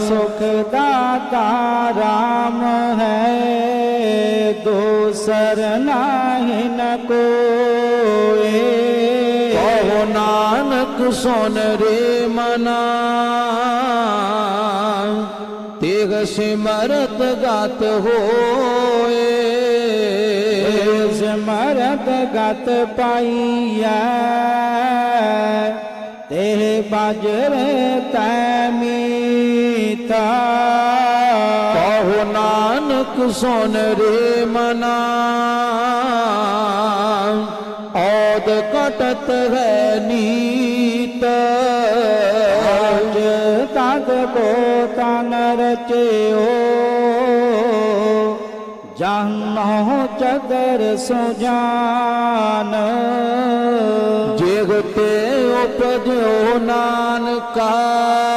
सुखदाता राम है, दूसर नाही न को ओ नानक, सोन रे मना। तेग सिमरत गात हो सिमरत गात पाइया। ते बाजरे तैम ਮੀਤਾ ਕਹੋ ਨਾਨਕ ਸੁਨ ਰੇ ਮਨਾ। ਔਦ ਕਟਤ ਹੈ ਨੀਤ। ਅਜ ਤਦ ਕੋ ਤਨ ਰਚਿਓ। ਜਾਨੋ ਚਦਰ ਸੁਜਾਨ। ਜਿਗ ਤੇ ਉਪਜਿਓ ਨਾਨਕਾ।